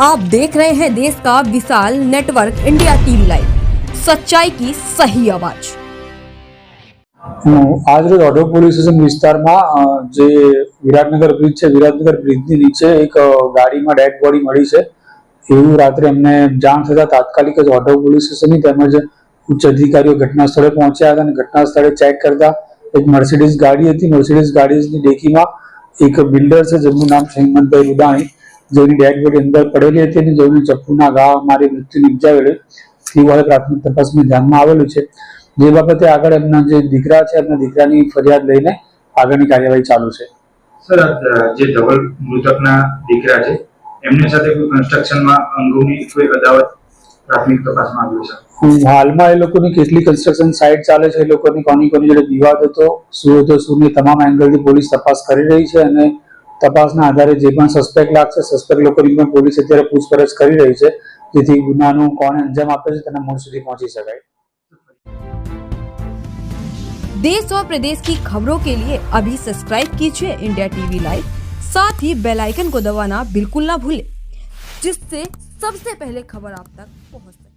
आप देख रहे हैं देश का विशाल नेटवर्क इंडिया टीवी लाइव सच्चाई की सही आवाज હું આજરોજ ઓઢવ પોલીસ સ્ટેશન વિસ્તારમાં અ, જે વિરાટનગર બ્રિજ છે વિરાટનગર બ્રિજની નીચે એક અ, ગાડીમાં ડેડ બોડી મળી છે એવું રાત્રે અમને જાણ થતા તાત્કાલિક જ ઓઢવ પોલીસ સ્ટેશનની તેમજ ઉચ્ચ અધિકારીઓ ઘટના સ્થળે પહોંચ્યા હતા અને ઘટના સ્થળે ચેક કરતા એક મર્સિડીઝ ગાડી હતી મર્સિડીઝ ગાડીની ડેકીમાં એક બિલ્ડર છે જેમનું નામ છે હિંમતભાઈ ઉદાણી જેની ડેડ બોડી અંદર પડેલી હતી અને જેઓને ચપ્પુના ઘા મારી મૃત્યુ નિપજાવેલી. હાલ પ્રાથમિક તપાસમાં ધ્યાનમાં આવેલું છે. જે બાબતે આગળ એમના જે દીકરા છે એમના દીકરાની ફરિયાદ લઈને આગળની કાર્યવાહી ચાલુ છે. સર જે ધવલ મૃતકના દીકરા છે એમની સાથે કોઈ કન્સ્ટ્રક્શનમાં અંગોની કોઈ અદાવત પ્રાથમિક તપાસમાં આવ્યું છે? હાલમાં એ લોકોની કેટલી કન્સ્ટ્રક્શન સાઇટ ચાલે છે એ લોકોની કોની કોની જોડે વિવાદ હતો શું હતો શું તમામ એંગલથી પોલીસ તપાસ કરી રહી છે અને તપાસના આધારે જે પણ સસ્પેક્ટ લાગશે સસ્પેક્ટ લોકોની પણ પોલીસ અત્યારે પૂછપરછ કરી રહી છે જેથી ગુનાનું કોણે અંજામ આપે છે તેના મૂળ સુધી પહોંચી શકાય देश और प्रदेश की खबरों के लिए अभी सब्सक्राइब कीजिए इंडिया टीवी लाइव साथ ही बेल आइकन को दबाना बिल्कुल ना भूलें जिससे सबसे पहले खबर आप तक पहुंच सके